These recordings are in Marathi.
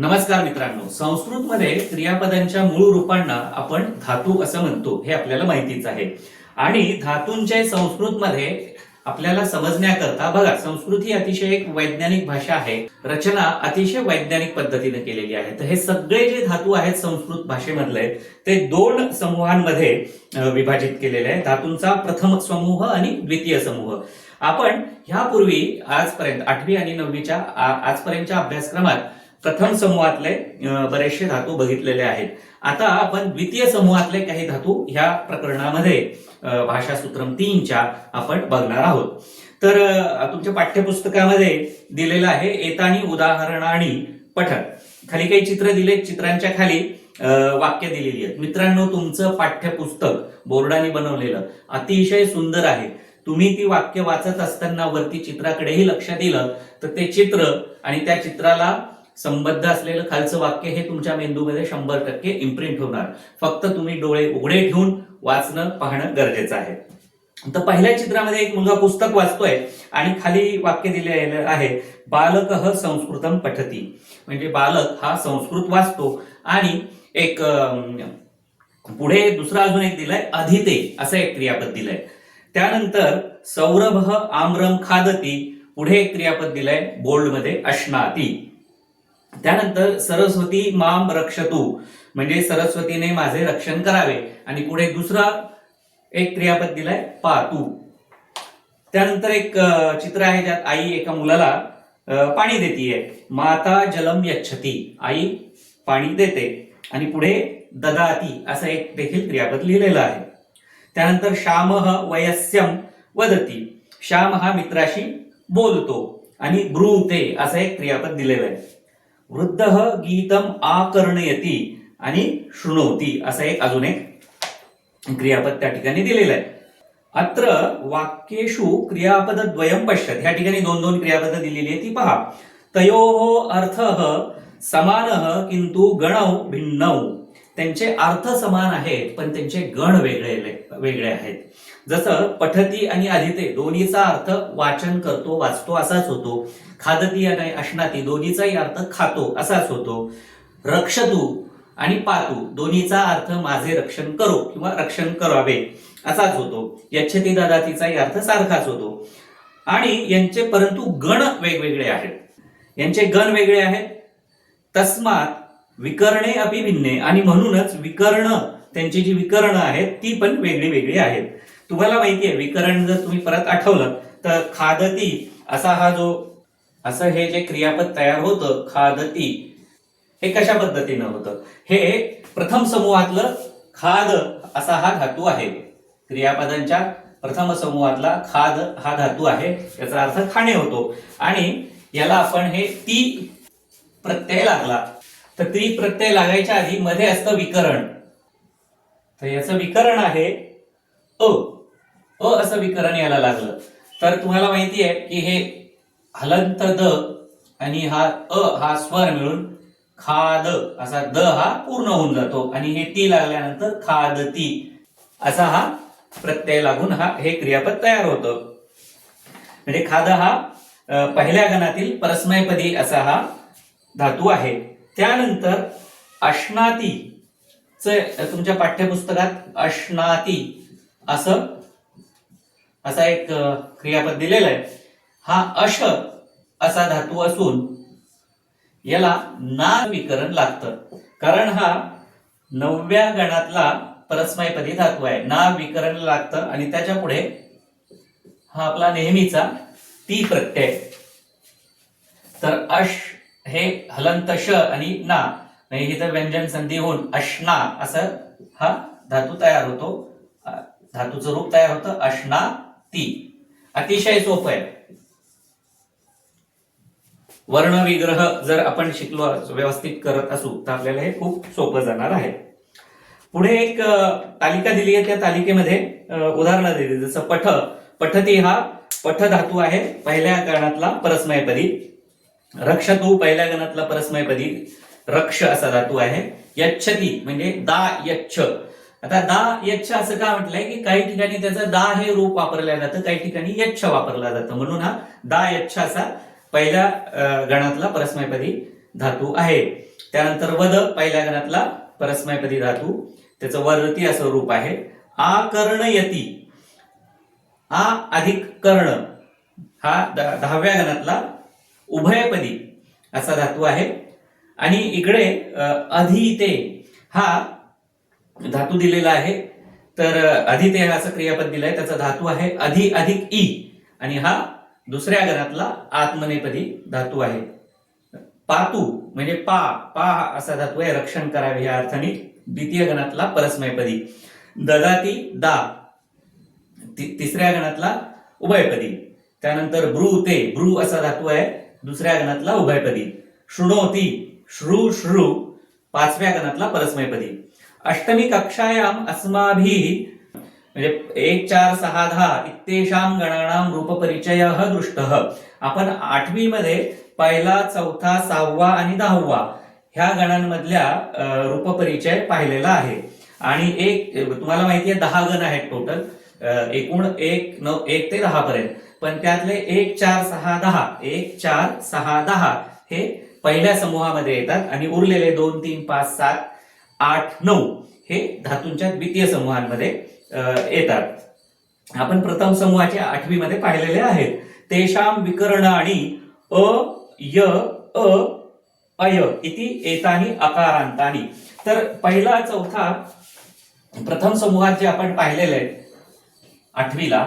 नमस्कार मित्रांनो. संस्कृतमध्ये क्रियापदांच्या मूळ रूपांना आपण धातू असं म्हणतो हे आपल्याला माहितीच आहे. आणि धातूंचे संस्कृतमध्ये आपल्याला समजण्याकरता बघा संस्कृत ही अतिशय एक वैज्ञानिक भाषा आहे. रचना अतिशय वैज्ञानिक पद्धतीने केलेली आहे. तर हे सगळे जे धातू आहेत संस्कृत भाषेमधले ते दोन समूहांमध्ये विभाजित केलेले आहेत. धातूंचा प्रथम समूह आणि द्वितीय समूह. आपण ह्यापूर्वी आजपर्यंत आठवी आणि नववीच्या आजपर्यंतच्या अभ्यासक्रमात प्रथम समूहातले बरेचसे धातू बघितलेले आहेत. आता आपण द्वितीय समूहातले काही धातू ह्या प्रकरणामध्ये भाषा सूत्रम तीनच्या आपण बघणार आहोत. तर तुमच्या पाठ्यपुस्तकामध्ये दिलेलं आहे एतानी आणि पठन खाली काही चित्र दिले चित्रांच्या खाली वाक्य दिलेली आहेत. मित्रांनो तुमचं पाठ्यपुस्तक बोर्डाने बनवलेलं अतिशय सुंदर आहे. तुम्ही ती वाक्य वाचत असताना वरती चित्राकडेही लक्ष दिलं तर ते चित्र आणि त्या चित्राला संबद्ध असलेलं खालचं वाक्य हे तुमच्या मेंदूमध्ये शंभर टक्के इम्प्रिंट होणार. फक्त तुम्ही डोळे उघडे ठेवून वाचणं पाहणं गरजेचं आहे. तर पहिल्या चित्रामध्ये एक मुलगा पुस्तक वाचतोय आणि खाली वाक्य दिलेलं आहे बालक संस्कृतम पठती. म्हणजे बालक हा संस्कृत वाचतो आणि एक पुढे दुसरा अजून एक दिलाय अधिते असं एक क्रियापद दिलंय. त्यानंतर सौरभ आम्रम खादती. पुढे एक क्रियापद दिलंय बोल्डमध्ये अश्नाती. त्यानंतर सरस्वती माम रक्षतू. म्हणजे सरस्वतीने माझे रक्षण करावे. आणि पुढे दुसरा एक क्रियापद दिलाय पातू. त्यानंतर एक चित्र आहे ज्यात आई एका मुलाला पाणी देतीये. माता जलम यच्छती. आई पाणी देते. आणि पुढे ददाती असं एक देखील क्रियापद लिहिलेलं आहे. त्यानंतर श्याम वयस्यम वदती. श्याम हा मित्राशी बोलतो आणि ब्रूते असं एक क्रियापद दिलेलं आहे. वृद्ध गीतम आकर्णयती आणि शृणवती असं एक अजून एक क्रियापद त्या ठिकाणी दिलेलं आहे. अत्र वाक्येषु क्रियापद द्वयम पश्यत. ह्या ठिकाणी दोन दोन क्रियापद दिलेली आहे ती पहा. तयो अर्थ समान किंतु गणव भिन्नव त्यांचे अर्थ समान आहेत पण त्यांचे गण वेगळे वेगळे आहेत. जसं पठती आणि अधिते दोन्हीचा अर्थ वाचन करतो वाचतो असाच होतो. खादती आणि अश्नाती दोन्हीचाही अर्थ खातो असाच होतो. रक्षतू आणि पातू दोन्हीचा अर्थ माझे रक्षण करो किंवा रक्षण करावे असाच होतो. यच्छती दादातीचाही अर्थ सारखाच होतो. आणि यांचे परंतु गण वेगवेगळे आहेत. यांचे गण वेगळे आहेत. तस्मात विकरणे अभिभिन्ने आणि म्हणूनच विकर्ण त्यांची जी विकरणं आहेत ती पण वेगळी वेगळी आहेत. तुम्हाला माहिती आहे विकरण जर तुम्ही परत आठवलं तर खादती असा हा जो असं हे जे क्रियापद तयार होतं खादती हे कशा पद्धतीनं होतं? हे प्रथम समूहातलं खाद असा हा धातू आहे. क्रियापदांच्या प्रथम समूहातला खाद हा धातू आहे याचा अर्थ खाणे होतो. आणि याला आपण हे ती प्रत्यय लागला. तर ती प्रत्यय लागायच्या आधी मध्ये असतं विकरण. तर याचं विकरण आहे अ. अ असं विकरण याला लागलं. तर तुम्हाला माहिती आहे की हे हलंत द आणि हा अ हा स्वर मिळून खाद असा द हा पूर्ण होऊन जातो आणि हे ती लागल्यानंतर खादती असा हा प्रत्यय लागून हा हे क्रियापद तयार होतं. म्हणजे खाद हा पहिल्या गणातील परस्मयपदी असा हा धातू आहे. त्यानंतर अश्नाती तुमच्या पाठ्यपुस्तकात अश्नाती असं असा एक क्रियापद दिलेला आहे. हा अश असा धातू असून याला ना विकरण लागतं. कारण हा नवव्या गणातला परस्मयपदी धातू आहे. ना विकरण लागतं आणि त्याच्या पुढे हा आपला नेहमीचा ती प्रत्यय. तर अश हे हलंत श आणि ना म्हणजे तर व्यंजन संधी होऊन अश्ना असं हा धातू तयार होतो. धातूचं रूप तयार होतं अश्ना ती अतिशय सोपं आहे. वर्णविग्रह जर आपण शिकलो व्यवस्थित करत असू तर आपल्याला हे खूप सोपं जाणार आहे. पुढे एक तालिका दिली आहे. त्या तालिकेमध्ये उदाहरणं दिली. जसं पठ पठती हा पठ धातू आहे. पहिल्या कारणातला परस्मयपदी. रक्ष तू पहिल्या गणातला परस्मयपदी. रक्ष असा धातू आहे. यच्छती म्हणजे दा यच्छ. आता दा यच्छ असं का म्हटलंय की काही ठिकाणी त्याचं दा हे रूप वापरलं जातं काही ठिकाणी यच्छ वापरला जातं. म्हणून हा दा यच्छ असा पहिल्या गणातला परस्मयपदी धातू आहे. त्यानंतर वद पहिल्या गणातला परस्मयपदी धातू. त्याचं वरती असं रूप आहे. आकर्णयती. आ अधिक कर्ण हा द- दहाव्या गणातला उभयपदी असा धातू आहे. आणि इकडे अधिते हा धातू दिलेला आहे. तर अधिते हा असं क्रियापद दिलंय. त्याचा धातू आहे अधि अधिक ई. आणि हा दुसऱ्या गणातला आत्मनेपदी धातू आहे. पातू म्हणजे पा पा असा धातू आहे. रक्षण करावे या अर्थाने द्वितीय गणातला परस्मयपदी. ददाती दा. ति- तिसऱ्या गणातला उभयपदी. त्यानंतर ब्रू ते ब्रू असा धातू आहे. दुसऱ्या गणातला उभयपदी शृणोती श्रु श्रु. पाचव्या गणातला परस्मयपदी अष्टमी कक्षायाम अस्माभी म्हणजे एक चार सहा दहा इत्तेषाम गणानाम रूपपरिचय दृष्ट. आपण आठवी मध्ये पहिला चौथा सहावा आणि दहावा ह्या गणांमधल्या रूपपरिचय पाहिलेला आहे. आणि एक तुम्हाला माहिती आहे दहा गण आहेत टोटल एकूण एक नऊ एक ते दहा पर्यंत. पण त्यातले एक चार सहा दहा एक चार सहा दहा हे पहिल्या समूहामध्ये येतात आणि उरलेले दोन तीन पाच सात आठ नऊ हे धातूंच्या द्वितीय समूहांमध्ये येतात. आपण प्रथम समूहाच्या आठवीमध्ये पाहिलेले आहेत. तेषाम आणि अ य अ अय इति येतानी अकारांतानी तर पहिला चौथा प्रथम समूहात जे आपण पाहिलेले आहेत आठवीला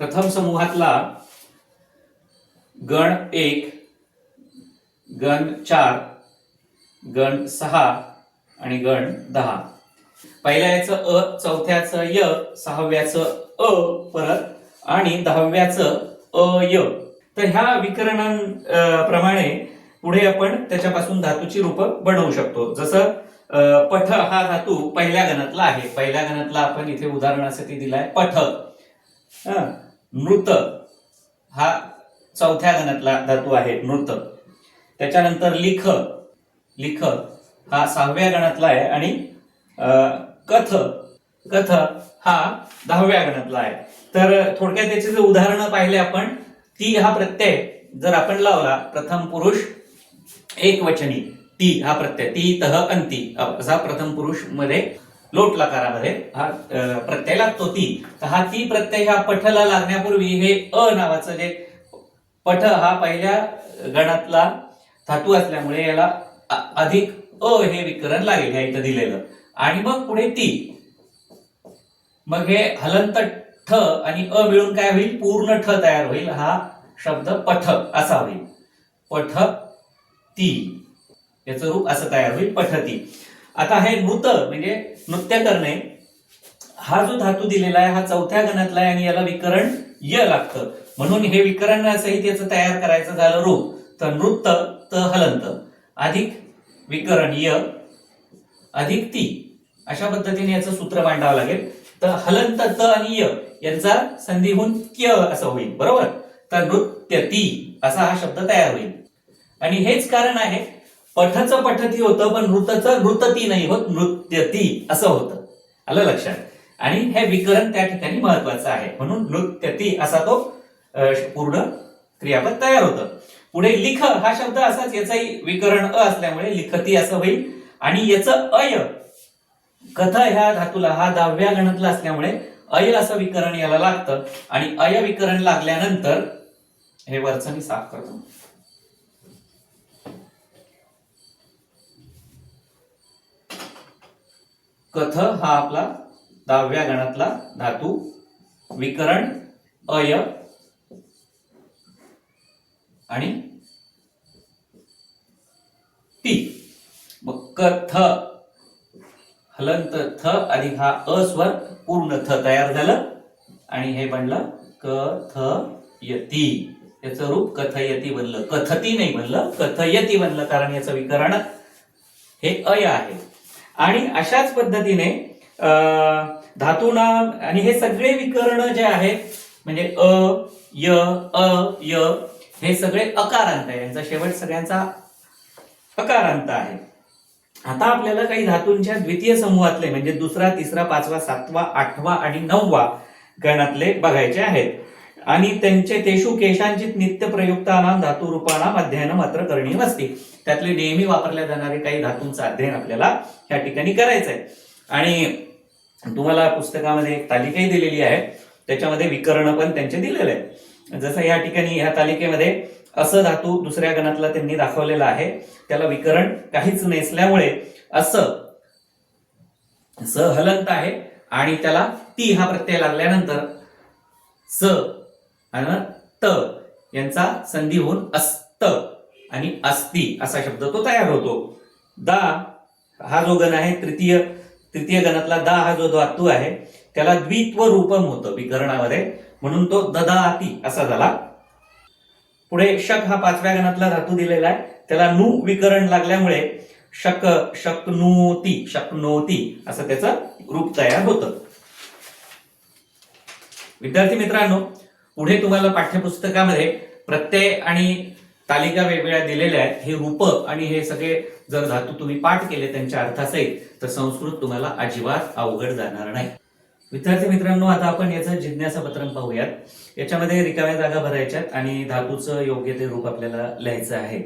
प्रथम समूहातला गण एक गण चार गण सहा आणि गण दहा. पहिल्या याचं अ चौथ्याचं य सहाव्याचं अ परत आणि दहाव्याचं अ य. तर ह्या विकरणांप्रमाणे पुढे आपण त्याच्यापासून धातूची रूपं बनवू शकतो. जसं पठ हा धातू पहिल्या गणातला आहे. पहिल्या गणातला आपण इथे उदाहरणासाठी दिलाय पठ. मृत नृत हा चौथ्या गणातला धातू आहे नृत. त्याच्यानंतर लिख लिख हा सहाव्या गणातला आहे आणि कथ कथ हा दहाव्या गणातला आहे. तर थोडक्यात त्याचे जे उदाहरणं पाहिले आपण ती हा प्रत्यय जर आपण लावला प्रथम पुरुष एक वचनी ती हा प्रत्यय ती तह अंती असा प्रथम पुरुषमध्ये लोट लकारामध्ये हा प्रत्यय लागतो ती. तर हा ती प्रत्यय ह्या पठला लागण्यापूर्वी हे अ नावाचं जे पठ हा पहिल्या गणातला धातू असल्यामुळे याला अधिक अ हे विकरण लागेल ह्या इथं दिलेलं. आणि मग पुढे ती. मग हे हलंत ठ आणि अ मिळून काय होईल? पूर्ण ठ तयार होईल. हा शब्द पठ असा होईल. पठ ती. याचं रूप असं तयार होईल. पठती आता हे नृत म्हणजे नृत्य करणे हा जो धातू दिलेला आहे हा चौथ्या गणातला आहे आणि याला विकरण य लागतं. म्हणून हे विकरण सहित याचं तयार करायचं झालं रूप. तर नृत्य त हलंत. अधिक विकरण य अधिक ती. अशा पद्धतीने याचं सूत्र मांडावं लागेल. तर हलंत त आणि य यांचा संधी होऊन क्य असं होईल. बरोबर? तर नृत्य ती. असा हा शब्द तयार होईल. आणि हेच कारण आहे पठचं पठती होतं पण नृतचं नृतती नाही होत नृत्यती असं होतं. आलं लक्षात? आणि हे विकरण त्या ठिकाणी महत्वाचं आहे. म्हणून नृत्यती असा तो पूर्ण क्रियापद तयार होतं. पुढे लिख हा शब्द असाच याचाही विकरण अ असल्यामुळे लिखती असं होईल. आणि याचं अय कथ ह्या धातूला हा दहाव्या गणातला असल्यामुळे अय असं विकरण याला लागतं. आणि अय विकरण लागल्यानंतर हे वरचं मी साफ करतो. कथ हा आपला दहाव्या गणातला धातू. विकरण अय आणि ती. मग कथ हलंत थ आणि हा अस्वर पूर्ण थ तयार झालं आणि हे बनलं कथयती. याचं रूप कथयती बनलं. कथती नाही बनलं कथयती बनलं कारण याचं विकरण हे अय आहे. आणि अशाच पद्धतीने अं, धातूना आणि हे सगळे विकर्ण जे आहेत म्हणजे अ य अ य हे सगळे अकारांत आहे. यांचा शेवट सगळ्यांचा अकारांत आहे. आता आपल्याला काही धातूंच्या द्वितीय समूहातले म्हणजे दुसरा तिसरा पाचवा सातवा आठवा आणि नववा गणातले बघायचे आहेत. आणि त्यांचे तेषु केशांचित नित्य प्रयुक्ताना धातू रूपाणाम अध्ययन मात्र करणीय असते त्यातले नेहमी वापरल्या जाणारे काही धातूंचं अध्ययन आपल्याला ह्या ठिकाणी करायचं आहे आणि तुम्हाला पुस्तकामध्ये एक तालिकाही दिलेली आहे. त्याच्यामध्ये विकरण पण त्यांचे दिलेले आहे जसं या ठिकाणी ह्या तालिकेमध्ये असं धातू दुसऱ्या गणातला त्यांनी दाखवलेला आहे. त्याला विकरण काहीच नसल्यामुळे असं स हलंत आहे आणि त्याला ती हा प्रत्यय लागल्यानंतर स आणि त यांचा संधी होऊन अस्त आणि अस्ति असा शब्द तो तयार होतो. दा हा जो गण आहे तृतीय तृतीय गणातला दा हा जो धातू आहे त्याला द्वित्व रूपम होतं विकरणामध्ये. म्हणून तो ददाती असा झाला. पुढे शक हा पाचव्या गणातला धातू दिलेला आहे. त्याला नू विकरण लागल्यामुळे शक शकनोती शकनोती असं त्याचं रूप तयार होतं. विद्यार्थी मित्रांनो पुढे तुम्हाला पाठ्यपुस्तकामध्ये प्रत्यय आणि तालिका वेगवेगळ्या दिलेल्या आहेत. हे रूप आणि हे सगळे जर धातू तुम्ही पाठ केले त्यांच्या अर्थासहित तर संस्कृत तुम्हाला अजिबात अवघड जाणार नाही. विद्यार्थी मित्रांनो आता आपण याचं जिज्ञासा पत्रम पाहूयात. याच्यामध्ये रिकाम्या जागा भरायच्यात आणि धातूचं योग्य ते रूप आपल्याला लिहायचं आहे.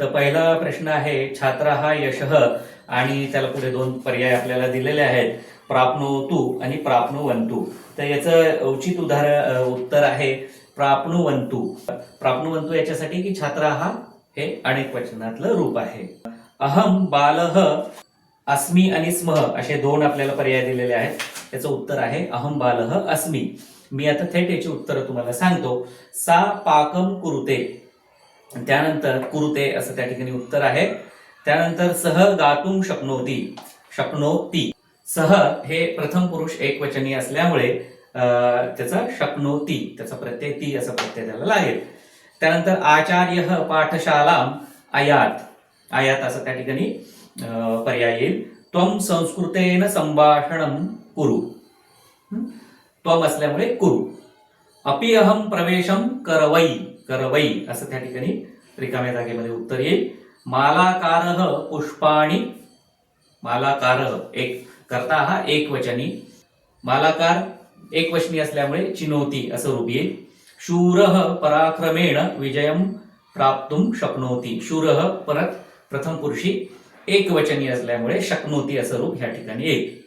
तर पहिला प्रश्न आहे छात्र हा यशः आणि त्याला पुढे दोन पर्याय आपल्याला दिलेले आहेत. प्राप्नोतु आणि प्राप्नुवंतु तर याचं उचित उदाहरण उत्तर आहे प्राप्नुवंतु प्राप्नुवंतु याच्यासाठी की छात्र हा हे अनेक वचनातलं रूप आहे. अहम बालह अस्मी आणि स्मह असे दोन आपल्याला पर्याय दिलेले आहेत. त्याचं उत्तर आहे अहम बालह अस्मी. मी आता थेट याची उत्तरं तुम्हाला सांगतो. सा पाकम कुरुते. त्यानंतर कुरुते असं त्या ठिकाणी उत्तर आहे. त्यानंतर सह गातुम शक्नोती. शक्नोती. सह हे प्रथम पुरुष एकवचनी असल्यामुळे त्याचा शक्नोती त्याचा प्रत्यय ती असा प्रत्यय त्याला लागेल. त्यानंतर आचार्य पाठशाला आयात. आयात असं त्या ठिकाणी पर्याय येईल. त्वम संस्कृतेन संभाषण कुरु. त्वम असल्यामुळे कुरु. अपि अहम प्रवेशम करवई करवई असं त्या ठिकाणी रिकाम्या जागेमध्ये उत्तर येईल. मालाकार पुष्पाणी मालाकार एक करता हा एक वचनी. मालाकार एक वचनी असल्यामुळे चिनोती असं रूप येईल. शूर पराक्रमेण विजयम प्राप्तुम शक्नोती. शूर परत प्रथम पुरुषी एक वचनी असल्यामुळे शक्नोती असं रूप ह्या ठिकाणी येईल.